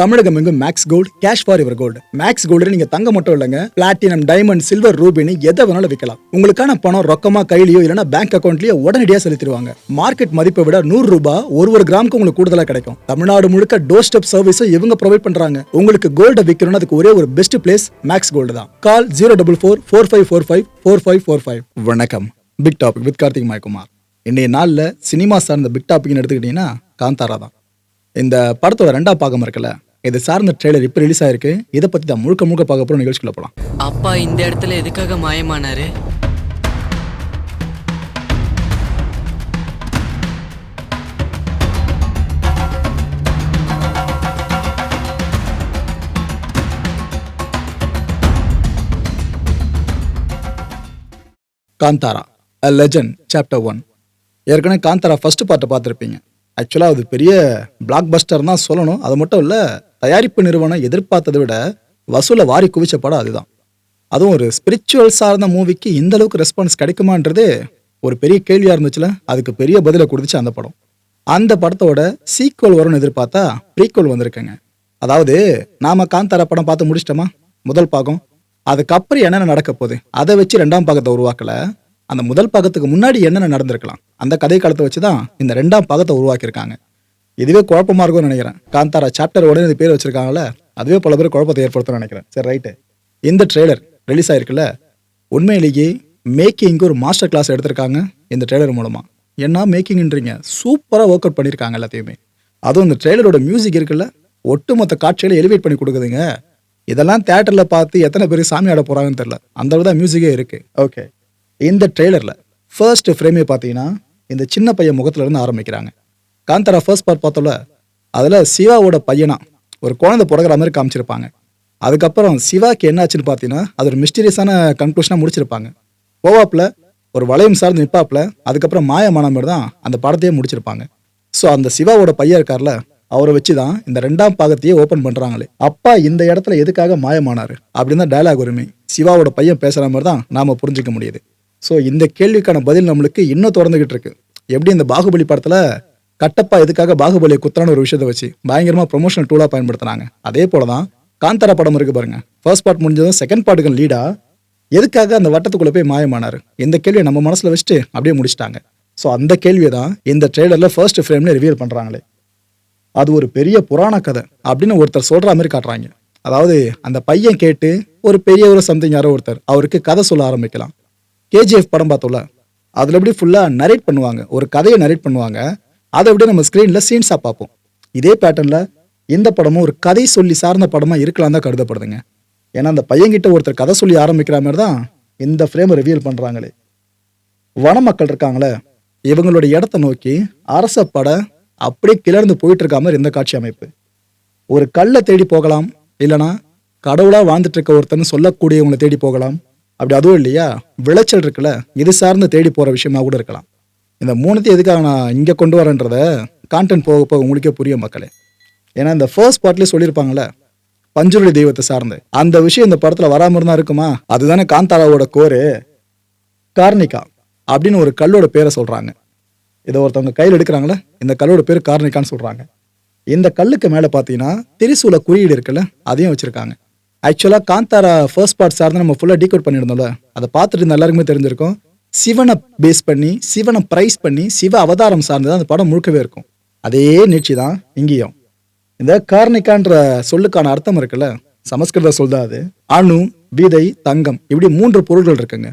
தமிழகம் எங்கும் maths gold cash for இவர் gold maths gold நீங்க தங்க மட்டும் இல்லைங்க. பிளாட்டினம் டைமண்ட் சில்வர் ரூபினி எதை வேணாலும் விற்கலாம் உங்களுக்கான பணம் ரொக்கமா கையிலயோ இல்லைன்னா பேங்க் அக்கௌண்ட்லயோ உடனடியாக செலுத்திடுவாங்க. மார்க்கெட் மதிப்பை விட நூறு ரூபாய் ஒரு ஒரு கிராமுக்கு உங்களுக்கு கூடுதலா கிடைக்கும். தமிழ்நாடு முழுக்க டோர் ஸ்டெப் சர்வீஸும் இவங்க ப்ரொவைட் பண்றாங்க. உங்களுக்கு கோல்ட விற்கணும்னு அதுக்கு ஒரே ஒரு பெஸ்ட் பிளேஸ் மேக்ஸ் கோல்டு தான். Call zero double four four five four five four five four five வணக்கம். Big topic with Karthik Mayakumar இன்றைய நாளில் சினிமா சார்ந்த பிக் டாபிக்னு எடுத்துக்கிட்டிங்கன்னா காந்தாரா தான். இந்த படத்தோட ரெண்டாம் பாகம் இருக்குல்ல இது சார்ந்த ட்ரெய்லர் இப்போ ரிலீஸ் ஆயிருக்கு. இதை பற்றி தான் முழுக்க முழுக்க பார்க்க போகிற நிகழ்ச்சிக்குள்ள போகலாம் அப்பா இந்த இடத்துல எதுக்காக மாயமானாரு? Kantara a legend chapter one ஏற்கனவே காந்தாரா ஃபர்ஸ்ட் பார்ட்டை பார்த்துருப்பீங்க. ஆக்சுவலாக அது பெரிய பிளாக் பஸ்டர் தான் சொல்லணும். அது மட்டும் இல்லை தயாரிப்பு நிறுவனம் எதிர்பார்த்ததை விட வசூலை வாரி குவிச்ச படம் அதுதான். அதுவும் ஒரு ஸ்பிரிச்சுவல் சார்ந்த மூவிக்கு இந்த அளவுக்கு ரெஸ்பான்ஸ் கிடைக்குமான்றது ஒரு பெரிய கேள்வியாக இருந்துச்சுல. அதுக்கு பெரிய பதிலை கொடுத்துச்சு அந்த படம். அந்த படத்தோட சீக்வல் வரும்னு எதிர்பார்த்தா ப்ரீக்வல் வந்திருக்கேங்க. அதாவது நாம காந்தார படம் பார்த்து முடிச்சிட்டோமா? முதல் பாகம். அதுக்கப்புறம் என்னென்ன நடக்க போகுது? அதை வச்சு ரெண்டாம் பாகத்தை உருவாக்கல. அந்த முதல் பாகத்துக்கு முன்னாடி என்னென்ன நடந்திருக்கலாம்? அந்த கதை காலத்தை வச்சு தான் இந்த ரெண்டாம் பாகத்தை உருவாக்கியிருக்காங்க. இதுவே குழப்பமாக இருக்கும்னு நினைக்கிறேன். காந்தாரா சாப்டர் உடனே பேர் வச்சிருக்காங்கல்ல அதுவே பல பேர் குழப்பத்தை ஏற்படுத்தும்னு நினைக்கிறேன். சரி ரைட்டு இந்த ட்ரெய்லர் ரிலீஸ் ஆயிருக்குல்ல உண்மையிலேயே மேக்கிங்க்கு ஒரு மாஸ்டர் கிளாஸ் எடுத்திருக்காங்க இந்த ட்ரெய்லர் மூலமாக என்ன மேக்கிங்ன்றீங்க சூப்பராக ஒர்க் அவுட் பண்ணியிருக்காங்க எல்லாத்தையுமே. அதுவும் இந்த ட்ரெய்லரோட மியூசிக் இருக்குல்ல ஒட்டுமொத்த காட்சிகளை எலிவேட் பண்ணி கொடுக்குதுங்க. இதெல்லாம் தேட்டரில் பார்த்து எத்தனை பேர் சாமி ஆட போகிறாங்கன்னு தெரில அந்த அளவு தான் மியூசிக்கே இருக்குது ஓகே இந்த ட்ரெய்லரில் ஃபர்ஸ்ட் ஃப்ரேமே பார்த்தீங்கன்னா இந்த சின்ன பையன் முகத்துலேருந்து ஆரம்பிக்கிறாங்க. காந்தாரா ஃபர்ஸ்ட் பார்ட் பார்த்தோம்ல அதில் சிவாவோட பையனா ஒரு குழந்தை பிறகுற மாதிரி காமிச்சிருப்பாங்க. அதுக்கப்புறம் சிவாக்கு என்னாச்சுன்னு பார்த்தீங்கன்னா அது ஒரு மிஸ்டீரியஸான கன்க்ளூஷனாக முடிச்சிருப்பாங்க. போவாப்பில் ஒரு வளையம் சார்ந்து நிப்பாப்பில் அதுக்கப்புறம் மாயமான மாதிரி தான் அந்த படத்தையே முடிச்சிருப்பாங்க. ஸோ அந்த சிவாவோட பையன் இருக்கார்ல அவரை வச்சு தான் இந்த ரெண்டாம் பாகத்தையே ஓப்பன் பண்ணுறாங்களே அப்பா இந்த இடத்துல எதுக்காக மாயமானார்? அப்படின்னு தான் டயலாக் உரிமை. சிவாவோட பையன் பேசுகிற மாதிரி தான் நாம் புரிஞ்சிக்க முடியுது. ஸோ இந்த கேள்விக்கான பதில் நம்மளுக்கு இன்னும் திறந்துகிட்டு இருக்கு எப்படி இந்த பாகுபலி படத்தில் கட்டப்பா எதுக்காக பாகுபலியை குத்துறான ஒரு விஷயத்தை வச்சு பயங்கரமாக ப்ரொமோஷனல் டூலாக பயன்படுத்துகிறாங்க அதே போல தான் காந்தாரா படம் இருக்கு பாருங்க. ஃபர்ஸ்ட் பார்ட் முடிஞ்சதும் செகண்ட் பார்ட்டுக்கு லீடா எதுக்காக அந்த வட்டத்துக்குள்ளே போய் மாயமானாரு? இந்த கேள்வியை நம்ம மனசில் வச்சுட்டு அப்படியே முடிச்சிட்டாங்க. ஸோ அந்த கேள்வியை தான் இந்த ட்ரெய்லரில் ஃபர்ஸ்ட் ஃப்ரேம்ல ரிவீல் பண்ணுறாங்களே அது ஒரு பெரிய புராண கதை அப்படின்னு ஒருத்தர் சொல்கிற மாதிரி காட்டுறாங்க. அதாவது அந்த பையன் கேட்டு ஒரு பெரிய ஒரு சம்திங் யாரோ ஒருத்தர் அவருக்கு கதை சொல்ல ஆரம்பிக்கலாம். கேஜிஎஃப் படம் பார்த்தோம்ல அதில் எப்படி ஃபுல்லாக நரேட் பண்ணுவாங்க ஒரு கதையை நரேட் பண்ணுவாங்க அதை அப்படியே நம்ம ஸ்க்ரீனில் சீன்ஸாக பார்ப்போம். இதே பேட்டர்னில் இந்த படமும் ஒரு கதை சொல்லி சார்ந்த படமாக இருக்கலாம் தான் கருதப்படுதுங்க. ஏன்னா அந்த பையன்கிட்ட ஒருத்தர் கதை சொல்லி ஆரம்பிக்கிற மாதிரி தான் இந்த ஃப்ரேமை ரிவீல் பண்ணுறாங்களே வன மக்கள் இருக்காங்களே இவங்களோட இடத்த நோக்கி அரச படம் அப்படியே கிளர்ந்து போயிட்டு இருக்க மாதிரி இந்த காட்சி அமைப்பு. ஒரு கல்லை தேடி போகலாம் இல்லைனா கடவுளாக வாழ்ந்துட்டு இருக்க ஒருத்தன்னு சொல்லக்கூடியவங்களை தேடி போகலாம் அப்படி அதுவும் இல்லையா? விளைச்சல் இருக்குல்ல? இது சார்ந்து தேடி போகிற விஷயமா கூட இருக்கலாம். இந்த மூணுத்தையும் எதுக்காக நான் இங்கே கொண்டு வரேன்றத கான்டென்ட் போக போக உங்களுக்கே புரியும் மக்களே. ஏன்னா இந்த ஃபர்ஸ்ட் பார்ட்லேயே சொல்லியிருப்பாங்கல்ல பஞ்சுருளி தெய்வத்தை சார்ந்து. அந்த விஷயம் இந்த படத்தில் வராமல் இருந்தால் இருக்குமா? அதுதானே காந்தாராவோட கோரு கார்னிகா அப்படின்னு ஒரு கல்லோட பேரை சொல்கிறாங்க இதை ஒருத்தவங்க கையில் எடுக்கிறாங்களே இந்த கல்லோட பேர் கார்னிகான்னு சொல்கிறாங்க இந்த கல்லுக்கு மேலே பார்த்தீங்கன்னா திரிசூல குறியீடு இருக்குல்ல அதையும் வச்சுருக்காங்க. ஆக்சுவலாக காந்தாரா ஃபர்ஸ்ட் பார்ட் சார்ந்து நம்ம ஃபுல்லாக டீகோட் பண்ணியிருந்தோம்ல. அதை பார்த்துட்டு இருந்த எல்லாருக்குமே தெரிஞ்சிருக்கும். சிவனை பேஸ் பண்ணி சிவனை ப்ரைஸ் பண்ணி சிவ அவதாரம் சார்ந்து தான் அந்த படம் முழுக்கவே இருக்கும். அதே நீட்சி தான் இங்கேயும். இந்த கார்னிகான்ற சொல்லுக்கான அர்த்தம் இருக்குல்ல? சமஸ்கிருத சொல் தான் அது. அணு விதை தங்கம் இப்படி மூன்று பொருள்கள் இருக்குங்க.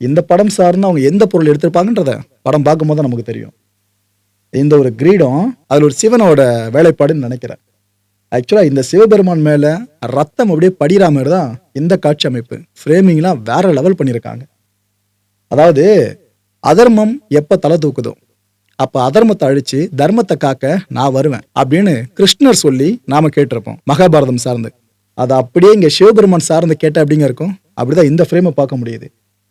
இந்த படம் சார்ந்து அவங்க எந்த பொருள் எடுத்திருப்பாங்கன்றத படம் பார்க்கும்போது தான் நமக்கு தெரியும். இந்த ஒரு கிரீடம் அதில் ஒரு சிவனோட வேலைப்பாடுன்னு நினைக்கிறேன். ஆக்சுவலாக இந்த சிவபெருமான் மேலே ரத்தம் அப்படியே படிகிற மாதிரி தான் இந்த காட்சி அமைப்பு. ஃப்ரேமிங்லாம் வேற லெவல் பண்ணியிருக்காங்க. அதாவது அதர்மம் எப்போ தலை தூக்குதோ அப்போ அதர்மத்தை அழிச்சு தர்மத்தை காக்க நான் வருவேன் அப்படின்னு கிருஷ்ணர் சொல்லி நாம கேட்டிருப்போம் மகாபாரதம் சார்ந்து. அதை அப்படியே இங்கே சிவபெருமான் சார்ந்து கேட்ட அப்படிங்க இருக்கும். அப்படிதான் இந்த ஃப்ரேமை பார்க்க முடியுது.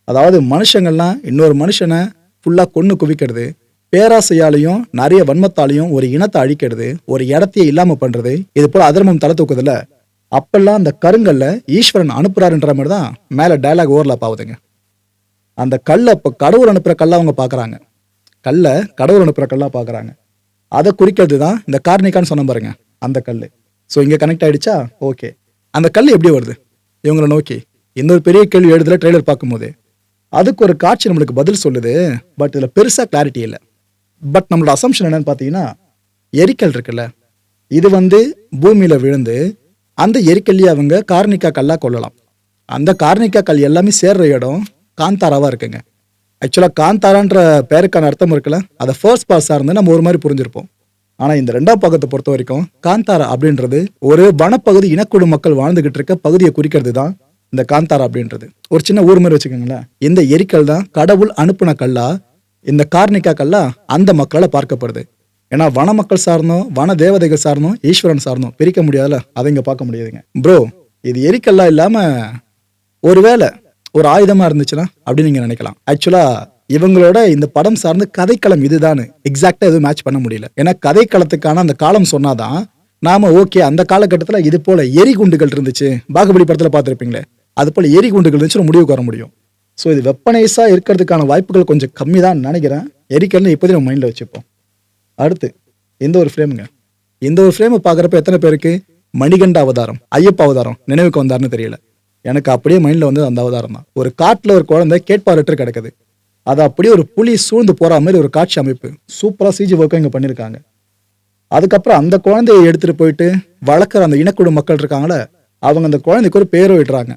அதாவது மனுஷங்கள்லாம் இன்னொரு மனுஷனை ஃபுல்லாக கொன்று குவிக்கிறது பேராசையாலையும் நிறைய வன்மத்தாலையும் ஒரு இனத்தை அழிக்கிறது ஒரு இடத்தையே இல்லாமல் பண்ணுறது இது போல் அதர்மம் தலை தூக்குதுல அப்பெல்லாம் அந்த கருங்கல்ல ஈஸ்வரன் அனுப்புறாருன்ற மாதிரி தான் மேலே டயலாக் ஓவர்லாப் ஆகுதுங்க. அந்த கல்லை இப்போ கடவுள் அனுப்புகிற கல்லை அவங்க பார்க்குறாங்க கல்லை கடவுள் அனுப்புகிற கல்லாக பார்க்குறாங்க அதை குறிக்கிறது தான் இந்த கார்னிகான்னு சொன்ன பாருங்க அந்த கல் ஸோ இங்கே கனெக்ட் ஆகிடுச்சா ஓகே அந்த கல் எப்படி வருது? இவங்களை நோக்கி இன்னொரு பெரிய கேள்வி எழுதுல ட்ரெய்லர் பார்க்கும்போது. அதுக்கு ஒரு காட்சி நம்மளுக்கு பதில் சொல்லுது பட் இதில் பெருசாக கிளாரிட்டி இல்லை. பட் நம்மளோட அசம்ஷன் என்னன்னு பார்த்தீங்கன்னா எரிக்கல் இருக்குல்ல? இது வந்து பூமியில் விழுந்து அந்த எரிக்கல்லையே அவங்க கார்னிக்கா கல்லாக கொள்ளலாம் அந்த கார்னிக்கா கல் எல்லாமே சேர்ற இடம் காந்தாராவாக இருக்குங்க. ஆக்சுவலாக காந்தாரான்ற பேருக்கான அர்த்தம் இருக்குல்ல? அதை ஃபர்ஸ்ட் பாஸாக இருந்து நம்ம ஒரு மாதிரி புரிஞ்சிருப்போம். ஆனால் இந்த ரெண்டாம் பாகத்தை பொறுத்த வரைக்கும் காந்தாரா அப்படின்றது ஒரு வனப்பகுதி இனக்குழு மக்கள் வாழ்ந்துகிட்டு இருக்க பகுதியை குறிக்கிறது தான் இந்த காந்தாரா அப்படின்றது. ஒரு சின்ன ஊர் மாதிரி வச்சுக்கோங்களேன். இந்த எரிக்கல் தான் கடவுள் அனுப்புன கல்லா இந்த கார்னிக்காக்கள்லாம் அந்த மக்களால் பார்க்கப்படுது. ஏன்னா வன மக்கள் சார்ந்தும் வன தேவதைகள் சார்ந்தும் ஈஸ்வரன் சார்ந்தும் பிரிக்க முடியாதுல்ல? அதை இங்க பார்க்க முடியாதுங்க. ப்ரோ இது எரிக்கல்லாம் இல்லாம ஒருவேளை ஒரு ஆயுதமா இருந்துச்சுன்னா அப்படின்னு நீங்க நினைக்கலாம். ஆக்சுவலா இவங்களோட இந்த படம் சார்ந்து கதைக்களம் இதுதான் எக்ஸாக்டா எதுவும் மேட்ச் பண்ண முடியல. ஏன்னா கதைக்களத்துக்கான அந்த காலம் சொன்னாதான் நாம ஓகே அந்த காலகட்டத்தில் இது போல எரி குண்டுகள் இருந்துச்சு. பாகுபலி படத்தில் பார்த்துருப்பீங்களே. அது போல எரி குண்டுகள் இருந்துச்சு முடிவுக்கு வர முடியும். ஸோ இது வெப்பனைஸாக இருக்கிறதுக்கான வாய்ப்புகள் கொஞ்சம் கம்மி தான் நினைக்கிறேன். எரிக்கல்னு இப்போதையும் நம்ம மைண்டில் வச்சுப்போம். அடுத்து எந்த ஒரு ஃப்ரேமுங்க இந்த ஒரு ஃப்ரேமை பார்க்குறப்ப எத்தனை பேருக்கு? மணிகண்ட அவதாரம் ஐயப்ப அவதாரம் நினைவுக்கு வந்தாருன்னு தெரியல. எனக்கு அப்படியே மைண்டில் வந்து அந்த அவதாரம் தான். ஒரு காட்டில் ஒரு குழந்தை கேட்பாரற்று கிடக்குது. அது அப்படியே ஒரு புலி சூழ்ந்து போகிற மாதிரி ஒரு காட்சி அமைப்பு. சூப்பராக சிஜி ஒர்க்கும் இங்கே பண்ணியிருக்காங்க அதுக்கப்புறம் அந்த குழந்தையை எடுத்துகிட்டு போயிட்டு வளர்க்குற அந்த இனக்குழு மக்கள் இருக்காங்களே அவங்க அந்த குழந்தைக்கு ஒரு பேர் விடுறாங்க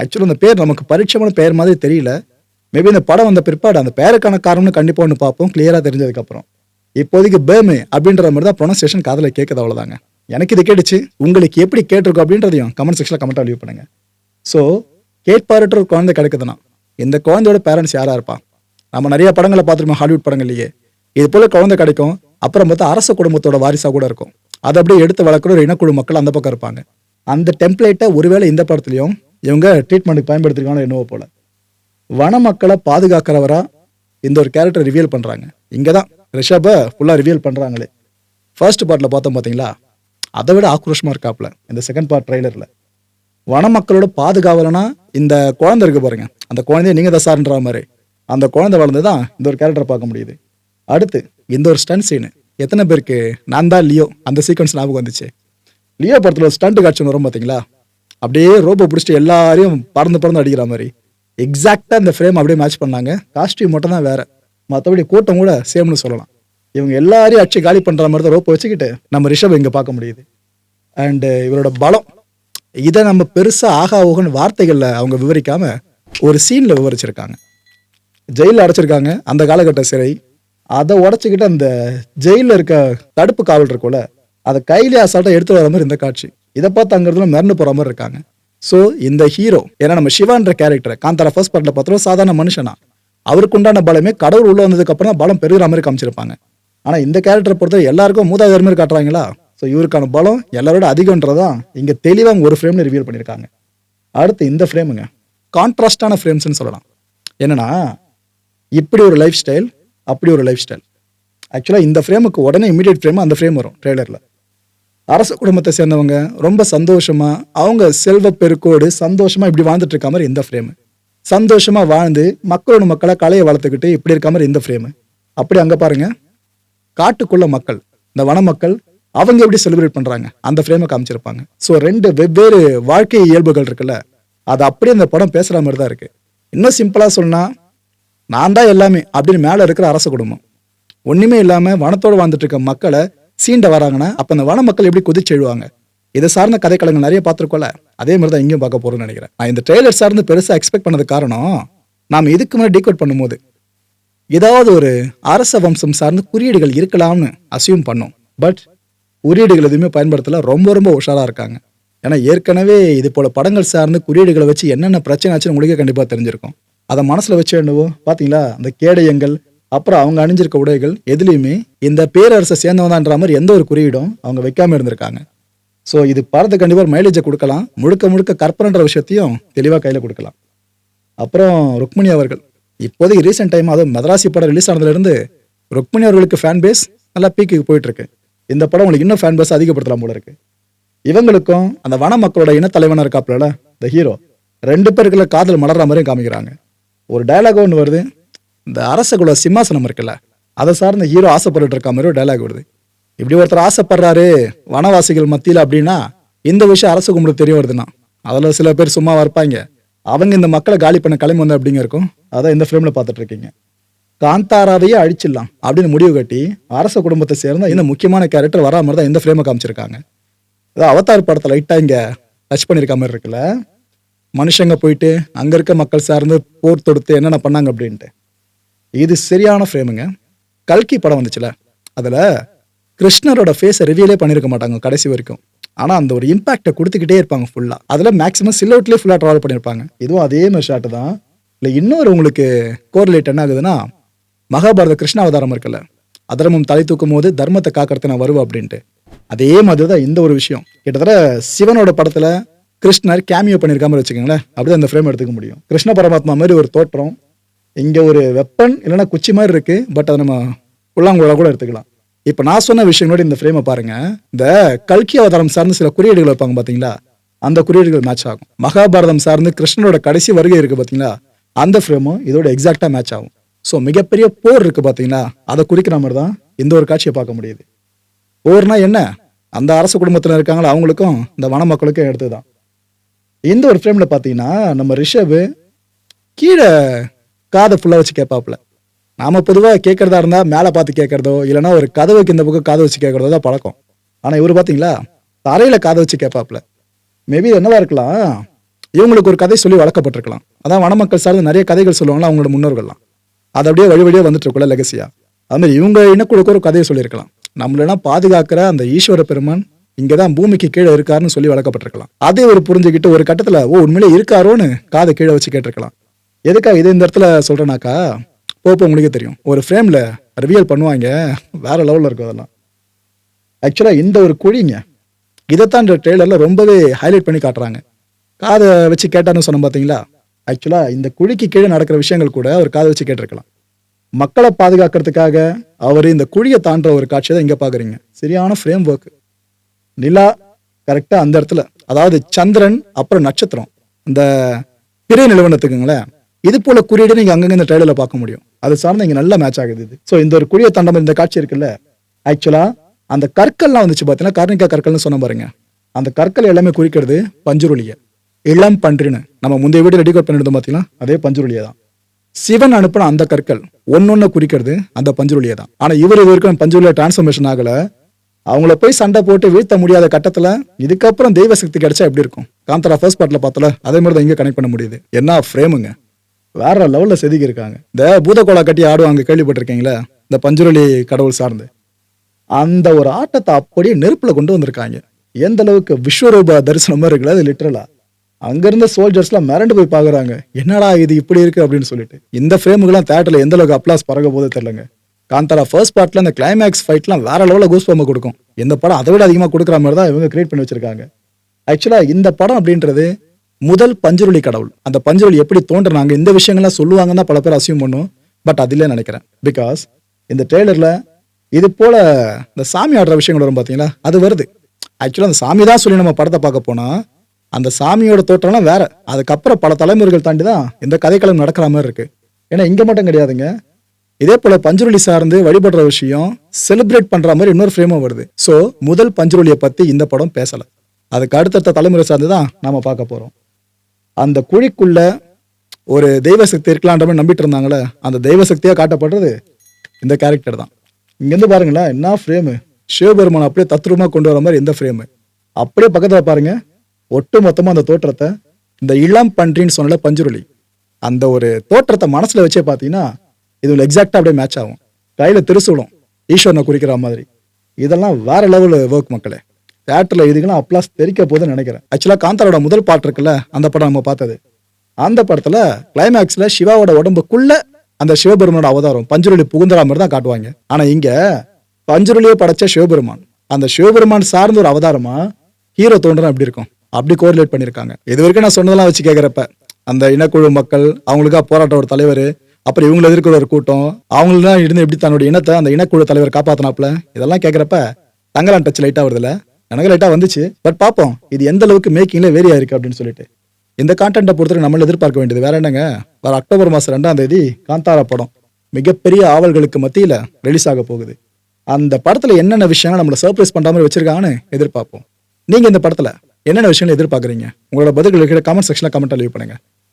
ஆக்சுவலாக அந்த பேர் நமக்கு பரிட்சமான பேர் மாதிரி தெரியல. மேபி இந்த படம் வந்த பிற்பாடு அந்த பேருக்கான காரணம்னு கண்டிப்பாக ஒன்று பார்ப்போம் கிளியராக தெரிஞ்சதுக்கப்புறம். இப்போதைக்கு பேமு அப்படின்ற மாதிரி தான் ப்ரொனன்சியேஷன் காதில் கேட்குது அவ்வளோதாங்க எனக்கு இது கேட்டுச்சு. உங்களுக்கு எப்படி கேட்டிருக்கோம் அப்படின்றதையும் கமெண்ட் செக்ஷனில் கமெண்ட்டாக லீவ் பண்ணுங்க. ஸோ கேட்பாரற்ற ஒரு குழந்தை கிடைக்குதுன்னா இந்த குழந்தையோட பேரண்ட்ஸ் யாராக இருப்பா? நம்ம நிறைய படங்களை பார்த்துருக்கோம் ஹாலிவுட் படங்கள்லையே. இது போல் குழந்தை கிடைக்கும். அப்புறம் பார்த்தா அரச குடும்பத்தோட வாரிசாக கூட இருக்கும். அதை அப்படியே எடுத்து வளர்க்குற ஒரு இனக்குழு மக்கள் அந்த பக்கம் இருப்பாங்க. அந்த டெம்ப்ளேட்டை ஒருவேளை இந்த படத்துலையும் இவங்க ட்ரீட்மெண்ட்டுக்கு பயன்படுத்திருக்காங்களோ என்னவோ போல. வன மக்களை பாதுகாக்கிறவரா இந்த ஒரு கேரக்டர் ரிவியல் பண்றாங்க. இங்கே தான் ரிஷபை ஃபுல்லாக ரிவியல் பண்றாங்களே. ஃபர்ஸ்ட் பார்ட்ல பார்த்தோம் பார்த்தீங்களா அதை விட ஆக்ரோஷமாக இருக்காப்ல இந்த செகண்ட் பார்ட் ட்ரைலரில் வன மக்களோட பாதுகாவலனா இந்த குழந்தை இருக்கு பாருங்க. அந்த குழந்தைய நீங்க தான் சார்ன்ற மாதிரி. அந்த குழந்தை வளர்ந்து தான் இந்த ஒரு கேரக்டரை பார்க்க முடியுது. அடுத்து இந்த ஒரு ஸ்டன் சீனு எத்தனை பேருக்கு? நான் தான் லியோ. அந்த சீக்வன்ஸ் ஞாபகம் வந்துச்சு. லியோ படத்தில் ஸ்டண்ட் காட்சி வரும் பார்த்தீங்களா அப்படியே ரோப்பை பிடிச்சிட்டு எல்லாரையும் பறந்து பறந்து அடிக்கிற மாதிரி. எக்ஸாக்டாக இந்த ஃப்ரேம் அப்படியே மேட்ச் பண்ணாங்க. காஸ்டியூம் மட்டும் தான் வேற. மற்றபடி கூட்டம் கூட சேம்னு சொல்லலாம். இவங்க எல்லாரையும் அடிச்சு காலி பண்ணுற மாதிரி தான் ரோப்பை வச்சுக்கிட்டு நம்ம ரிஷப் இங்கே பார்க்க முடியுது. அண்டு இவரோட பலம். இதை நம்ம பெருசாக ஆகா ஓகன்னு வார்த்தைகளில் அவங்க விவரிக்காம ஒரு சீனில் விவரிச்சிருக்காங்க. ஜெயிலில் அடைச்சிருக்காங்க. அந்த காலகட்ட சிறை. அதை உடச்சிக்கிட்டு அந்த ஜெயிலில் இருக்க தடுப்பு காவல் இருக்கும்ல அதை கையிலே அசால்ட்டாக எடுத்து வர மாதிரி இந்த காட்சி. இதை பார்த்து அங்க இருந்து மிரண்டு போற மாதிரி இருக்காங்க. ஸோ இந்த ஹீரோ ஏன்னா நம்ம சிவான்ற கேரக்டர் காந்தாரா ஃபர்ஸ்ட் பார்ட்ல பார்த்தோம் சாதாரண மனுஷனா. அவருக்கு உண்டான பலமே கடவுள் உள்ள வந்ததுக்கு அப்புறம் தான் பலம் பெருகிற மாதிரி காமிச்சிருப்பாங்க. ஆனா இந்த கேரக்டரை பொறுத்த எல்லாருக்கும் மூதாதையர் மாதிரி காட்டுறாங்களா? ஸோ இவருக்கான பலம் எல்லாரோட அதிகன்றதான் இங்க தெளிவாக ஒரு ஃப்ரேம்ல ரிவீல் பண்ணியிருக்காங்க. அடுத்து இந்த ஃப்ரேமுங்க கான்ட்ராஸ்டான ஃப்ரேம்ஸ்னு சொல்லலாம். என்னன்னா இப்படி ஒரு லைஃப் ஸ்டைல் அப்படி ஒரு லைஃப் ஸ்டைல் ஆக்சுவலாக இந்த ஃப்ரேமுக்கு உடனே இமீடியட் ஃப்ரேம் அந்த ஃப்ரேம் வரும் ட்ரெய்லரில் அரச குடும்பத்தை சேர்ந்தவங்க ரொம்ப சந்தோஷமா அவங்க செல்வ பெருக்கோடு சந்தோஷமா இப்படி வாழ்ந்துட்டு இருக்க மாதிரி இந்த ஃப்ரேமு சந்தோஷமா வாழ்ந்து மக்களோட மக்களை கலையை வளர்த்துக்கிட்டு இப்படி இருக்க மாதிரி இந்த ஃப்ரேமு அப்படி அங்க பாருங்க. காட்டுக்குள்ள மக்கள் இந்த வன மக்கள் அவங்க எப்படி செலிப்ரேட் பண்றாங்க? அந்த ஃப்ரேமை காமிச்சிருப்பாங்க. ஸோ ரெண்டு வெவ்வேறு வாழ்க்கை இயல்புகள் இருக்குல்ல அது அப்படியே இந்த படம் பேசுற மாதிரி தான் இருக்கு. இன்னும் சிம்பிளா சொன்னா நான் தான் எல்லாமே அப்படின்னு மேலே இருக்கிற அரச குடும்பம். ஒன்றுமே இல்லாமல் வனத்தோடு வாழ்ந்துட்டு இருக்க மக்களை சீண்ட வராங்கன்னா அப்ப அந்த வன மக்கள் எப்படி குதிச்சு எழுவாங்க? இதை சார்ந்த கதைக்களங்கள் நிறைய பார்த்துருக்கோல அதே மாதிரி தான் இங்கேயும் பார்க்க போறோம்னு நினைக்கிறேன். நான் இந்த ட்ரெய்லர் சார்ந்து பெருசாக எக்ஸ்பெக்ட் பண்ணது காரணம் நாம் இதுக்கு முன்னாடி டீகோட் பண்ணும்போது ஏதாவது ஒரு அரச வம்சம் சார்ந்து குறியீடுகள் இருக்கலாம்னு அசியூம் பண்ணோம். பட் குறியீடுகள் எதுவுமே பயன்படுத்தல. ரொம்ப ரொம்ப உஷாராக இருக்காங்க. ஏன்னா ஏற்கனவே இது போல படங்கள் சார்ந்து குறியீடுகளை வச்சு என்னென்ன பிரச்சனை ஆச்சுன்னு உங்களுக்கே கண்டிப்பாக தெரிஞ்சிருக்கும். அதை மனசில் வச்சு என்னவோ பார்த்தீங்களா? அந்த கேடயங்கள் அப்புறம் அவங்க அணிஞ்சிருக்க உடைகள் எதுலேயுமே இந்த பேரரசை சேர்ந்தவதான்ற மாதிரி எந்த ஒரு குறியீடும் அவங்க வைக்காம இருந்திருக்காங்க. ஸோ இது படத்தை கண்டிப்பாக மைலேஜை கொடுக்கலாம். முழுக்க முழுக்க கற்பனைன்ற விஷயத்தையும் தெளிவாக கையில் கொடுக்கலாம். அப்புறம் ருக்மிணி அவர்கள். இப்போதைக்கு ரீசெண்ட் டைம் அதுவும் மதராசி படம் ரிலீஸ் ஆனதுலேருந்து ருக்மிணி அவர்களுக்கு ஃபேன் பேஸ் நல்லா பீக்குக்கு போயிட்டுருக்கு. இந்த படம் உங்களுக்கு இன்னும் ஃபேன் பேஸ் அதிகப்படுத்தலாம் போல இருக்கு. இவங்களுக்கும் அந்த வன மக்களோட இனத்தலைவனாக இருக்காப்புல இந்த ஹீரோ ரெண்டு பேருக்குள்ள காதல் மலர்ற மாதிரியும் காமிக்கிறாங்க. ஒரு டயலாக் ஒன்று வருது இந்த அரசகுல சிம்மாசனம் இருக்குல்ல அதை சார்ந்த ஹீரோ ஆசைப்பட்டு இருக்க மாதிரி ஒரு டயலாக் வருது. இப்படி ஒருத்தர் ஆசைப்படுறாரு வனவாசிகள் மத்தியில் அப்படின்னா இந்த விஷயம் அரசு கும்பிடு தெரிய வருதுன்னா அதில் சில பேர் சும்மா இருப்பாங்க அவங்க இந்த மக்களை காலி பண்ண கிளம்பி வந்த அப்படிங்க இருக்கும்? அதான் இந்த ஃபிலிமில் பார்த்துட்டு இருக்கீங்க. காந்தாராவையே அழிச்சிடலாம் அப்படின்னு முடிவு கட்டி அரச குடும்பத்தை சேர்ந்த இந்த முக்கியமான கேரக்டர் வரா மாதிரி தான் இந்த ஃப்ரேமை காமிச்சிருக்காங்க. அதாவது அவதார் படத்தை லைட்டாக இங்கே டச் பண்ணியிருக்க மாதிரி இருக்குல்ல. மனுஷங்க போயிட்டு அங்கே இருக்க மக்கள் சார்ந்து போர் தொடுத்து என்னென்ன பண்ணாங்க அப்படின்ட்டு. இது சரியான ஃப்ரேமுங்க கல்கி படம் வந்துச்சுல அதில் கிருஷ்ணரோட ஃபேஸை ரிவியலே பண்ணியிருக்க மாட்டாங்க கடைசி வரைக்கும். ஆனால் அந்த ஒரு இம்பாக்டை கொடுத்துக்கிட்டே இருப்பாங்க ஃபுல்லாக அதில் மேக்ஸிமம் சில்லவுட்லேயே ஃபுல்லாக ட்ராவல் பண்ணியிருப்பாங்க இதுவும் அதே மாதிரி ஷாட்டு தான். இல்லை இன்னொரு உங்களுக்கு கோரிலேட் என்ன ஆகுதுன்னா மகாபாரத கிருஷ்ண அவதாரம் இருக்குல்ல அதர்மம் தலை தூக்கும் போது தர்மத்தை காக்கிறதுக்கு நான் வருவேன் அப்படின்ட்டு. அதே மாதிரி தான் இந்த ஒரு விஷயம். கிட்டத்தட்ட சிவனோட படத்தில் கிருஷ்ணர் கேமியோ பண்ணியிருக்க மாதிரி வச்சுக்கோங்களேன் அப்படியே அந்த ஃப்ரேம் எடுத்துக்க முடியும். கிருஷ்ண பரமாத்மா மாதிரி ஒரு தோற்றம் இங்கே ஒரு வெப்பன் இல்லைன்னா குச்சி மாதிரி இருக்கு பட் அதை நம்ம உள்ளாங்குழா கூட எடுத்துக்கலாம். இப்போ நான் சொன்ன விஷயங்களோட இந்த ஃப்ரேமை பாருங்க. இந்த கல்கி அவதாரம் சார்ந்து சில குறியீடுகள் வைப்பாங்க பார்த்தீங்களா அந்த குறியீடுகள் மேட்ச் ஆகும். மகாபாரதம் சார்ந்து கிருஷ்ணனோட கடைசி வருகை இருக்கு பார்த்தீங்களா அந்த ஃப்ரேமும் இதோட எக்ஸாக்டாக மேட்ச் ஆகும். ஸோ மிகப்பெரிய போர் இருக்கு பார்த்தீங்களா அதை குறிக்கிற மாதிரி தான் இந்த ஒரு காட்சியை பார்க்க முடியுது. போர்னா என்ன? அந்த அரச குடும்பத்தில் இருக்காங்களோ? அவங்களுக்கும் இந்த வன மக்களுக்கும் எடுத்து தான் இந்த ஒரு ஃப்ரேமில் பார்த்தீங்கன்னா நம்ம ரிஷப் கீழே காதை ஃபுல்லாக வச்சு கேட்பாப்புல. நாம பொதுவாக கேட்குறதா இருந்தால் மேலே பார்த்து கேட்கறதோ இல்லைனா ஒரு கதவுக்கு இந்த பக்கம் காதை வச்சு கேட்குறதோ தான் பழக்கம். ஆனால் இவர் பார்த்தீங்களா தரையில் காதை வச்சு கேட்பாப்புல. மேபி என்னவா இருக்கலாம்? இவங்களுக்கு ஒரு கதை சொல்லி வளர்க்கப்பட்டிருக்கலாம். அதான் வனமக்கள் சார்ந்து நிறைய கதைகள் சொல்லுவாங்களா அவங்களோட முன்னோர்கள்லாம். அது அப்படியே வழி வழியாக வந்துட்டு லெகசியாக அதுமாதிரி அது இவங்க இனக்குழுக்கு ஒரு கதையை சொல்லியிருக்கலாம். நம்மளெல்லாம் பாதுகாக்கிற அந்த ஈஸ்வர பெருமான் இங்கே தான் பூமிக்கு கீழே இருக்காருன்னு சொல்லி வளர்க்கப்பட்டிருக்கலாம். அதே ஒரு புரிஞ்சுக்கிட்டு ஒரு கட்டத்தில் ஓ உண்மையிலே இருக்காரோன்னு காதை கீழே வச்சு கேட்டிருக்கலாம். எதுக்காக இது இந்த இடத்துல சொல்கிறேனாக்கா போப்போ உங்களுக்கே தெரியும். ஒரு ஃப்ரேமில் ரிவியல் பண்ணுவாங்க. வேற லெவலில் இருக்கும் அதெல்லாம். ஆக்சுவலாக இந்த ஒரு குழிங்க இதைத்தான் இந்த ட்ரெய்லரில் ரொம்பவே ஹைலைட் பண்ணி காட்டுறாங்க. காதை வச்சு கேட்டான்னு சொன்னோம் பார்த்தீங்களா ஆக்சுவலாக இந்த குழிக்கு கீழே நடக்கிற விஷயங்கள் கூட அவர் காதை வச்சு கேட்டிருக்கலாம். மக்களை பாதுகாக்கிறதுக்காக அவர் இந்த குழியை தாண்டுற ஒரு காட்சியை தான் இங்கே பார்க்குறீங்க சரியான ஃப்ரேம் ஒர்க் நிலா கரெக்டாக அந்த இடத்துல. அதாவது சந்திரன் அப்புறம் நட்சத்திரம். இந்த பிறை நிலவனத்துக்குங்களேன். இது போல குறியீடு நீங்க அங்கங்க இந்த ட்ரெயிலர்ல பார்க்க முடியும். அது சார்ந்து இங்க நல்ல மேட்ச் ஆகுது இது. ஸோ இந்த ஒரு குறிய தண்டம் இந்த காட்சி இருக்குல்ல? ஆக்சுவலா அந்த கற்கள்லாம் வந்துச்சு பார்த்தீங்கன்னா கர்ணிகா கற்கள்னு சொன்ன பாருங்க. அந்த கற்கள் எல்லாமே குறிக்கிறது பஞ்சுருளிய. இளம் பன்றின்னு. நம்ம முந்தைய வீடு ரெடி கோட் பண்ணிருந்தோம் பார்த்தீங்கன்னா அதே பஞ்சுருளிய தான். சிவன் அனுப்பின அந்த கற்கள் ஒன்னொன்னு குறிக்கிறது அந்த பஞ்சுருளிய தான். ஆனா இவர் இது பஞ்சுருளிய டிரான்ஸ்ஃபர்மேஷன் ஆகல. அவங்கள போய் சண்டை போட்டு வீழ்த்த முடியாத கட்டத்துல இதுக்கப்புறம் தெய்வ சக்தி கிடைச்சா எப்படி இருக்கும்? காந்தரா ஃபர்ஸ்ட் பார்ட்ல பார்த்தல அதே மாதிரி தான் இங்கே கனெக்ட் பண்ண முடியுது. என்ன ஃப்ரேமுங்க வேற லெவல்ல செதுக்கி இருக்காங்க இந்த பூதக்கோலா கட்டி ஆடுவாங்க கேள்விப்பட்டிருக்கீங்களா? இந்த பஞ்சுரளி கடவுள் சார்ந்து. அந்த ஒரு ஆட்டத்தை அப்படியே நெருப்புல கொண்டு வந்திருக்காங்க. எந்த அளவுக்கு விஸ்வரூப தரிசனம் இருக்குல்ல அது லிட்ரலா அங்கிருந்த சோல்ஜர்ஸ்லாம் மிரண்டு போய் பாக்குறாங்க. என்னடா இது இப்படி இருக்கு அப்படின்னு சொல்லிட்டு. இந்த ஃப்ரேமுக்கெல்லாம் தேட்டர்ல எந்த அளவுக்கு அப்ளாஸ் பறக்க போதே தெரியலங்க. காந்தாரா ஃபர்ஸ்ட் பார்ட்ல அந்த கிளைமேக்ஸ் ஃபைட்லாம் வேற லெவலில் கூஸ் பம்ப கொடுக்கும். இந்த படம் அதை விட அதிகமாக கொடுக்குற மாதிரி தான் இவங்க கிரியேட் பண்ணி வச்சிருக்காங்க. ஆக்சுவலாக இந்த படம் அப்படின்றது முதல் பஞ்சுருளி கடவுள். அந்த பஞ்சுருளி எப்படி தோன்றுறாங்க இந்த விஷயங்கள்லாம் சொல்லுவாங்கன்னு தான் பல பேர் அசியூம் பண்ணும் பட் அதிலே நினைக்கிறேன். பிகாஸ் இந்த ட்ரெய்லரில் இது போல இந்த சாமி ஆடுற விஷயங்கள் வரும் பார்த்தீங்களா அது வருது. ஆக்சுவலாக அந்த சாமி தான் சொல்லி நம்ம படத்தை பார்க்க போனால் அந்த சாமியோட தோற்றம்லாம் வேற. அதுக்கப்புறம் பல தலைமுறைகள் தாண்டி தான் இந்த கதைக்களம் நடக்கிற மாதிரி இருக்குது ஏன்னா இங்கே மட்டும் கிடையாதுங்க. இதே போல் பஞ்சுருளி சார்ந்து வழிபடுற விஷயம் செலிப்ரேட் பண்ணுற மாதிரி இன்னொரு ஃப்ரேமும் வருது. ஸோ முதல் பஞ்சுருளியை பற்றி இந்த படம் பேசலை. அதுக்கு அடுத்தடுத்த தலைமுறை சார்ந்து தான் நாம் பார்க்க போகிறோம் அந்த குழிக்குள்ள ஒரு தெய்வ சக்தி இருக்கலான்ற மாதிரி நம்பிட்டு இருந்தாங்களே அந்த தெய்வ சக்தியாக காட்டப்படுறது இந்த கேரக்டர் தான். இங்கேருந்து பாருங்களேன் என்ன ஃப்ரேமு சிவபெருமான் அப்படியே தத்ரூபமாக கொண்டு வர மாதிரி எந்த ஃப்ரேமு அப்படியே பக்கத்தில் பாருங்க ஒட்டு மொத்தமாக அந்த தோற்றத்தை இந்த இளம் பன்றின்னு சொன்னல பஞ்சுருளி. அந்த ஒரு தோற்றத்தை மனசில் வச்சே பார்த்தீங்கன்னா இது எக்ஸாக்டாக அப்படியே மேட்ச் ஆகும். கையில் திருசூலம் ஈஸ்வரனை குறிக்கிற மாதிரி. இதெல்லாம் வேற லெவல் ஒர்க் மக்களே. தேட்டரில் இதுக்கெல்லாம் அப்ளாஸ் தெரிக்க போகுதுன்னு நினைக்கிறேன். ஆக்சுவலாக காந்தாரோட முதல் பாட்டு இருக்குல்ல அந்த படம் நம்ம பார்த்தது. அந்த படத்தில் கிளைமேக்ஸில் சிவாவோட உடம்புக்குள்ளே அந்த சிவபெருமானோட அவதாரம் பஞ்சுருளி புகுந்தரா மாதிரி தான் காட்டுவாங்க. ஆனால் இங்கே பஞ்சுருளியே படைச்ச சிவபெருமான். அந்த சிவபெருமான் சார்ந்த ஒரு அவதாரமா ஹீரோ தோன்றா எப்படி இருக்கும்? அப்படி கோரிலேட் பண்ணியிருக்காங்க. இது வரைக்கும் நான் சொன்னதெல்லாம் வச்சு கேட்குறப்ப அந்த இனக்குழு மக்கள் அவங்களுக்காக போராட்ட ஒரு தலைவர் அப்புறம் இவங்களை எதிர்க்கிற ஒரு கூட்டம் அவங்களெல்லாம் இருந்து எப்படி தன்னுடைய இனத்தை அந்த இனக்குழு தலைவர் காப்பாற்றினாப்புல இதெல்லாம் கேட்குறப்ப தங்கலான் டச் லைட்டாக வருதுல்ல? எனக்கு லைட்டாக வந்துச்சு. பட் பார்ப்போம் இது எந்த அளவுக்கு மேக்கிங்ல வேரி ஆயிருக்கு அப்படின்னு சொல்லிட்டு. இந்த கான்டென்ட்டை பொறுத்தவரை நம்மள எதிர்பார்க்க வேண்டியது வேற என்னங்க? வர அக்டோபர் மாதம் ரெண்டாம் தேதி காந்தாரா படம். மிகப்பெரிய ஆவல்களுக்கு மத்தியில் ரிலீஸ் ஆக போகுது. அந்த படத்தில் என்னென்ன விஷயங்கள் நம்மளை சர்ப்ரைஸ் பண்ணுற மாதிரி வச்சிருக்காங்கன்னு எதிர்பார்ப்போம். நீங்கள் இந்த படத்தில் என்னென்ன விஷயங்கள் எதிர்பார்க்குறீங்க? உங்களோட பதில்கள் இருக்கிற கமெண்ட் செக்ஷனில் கமெண்ட் லீவ் பண்ணுங்க.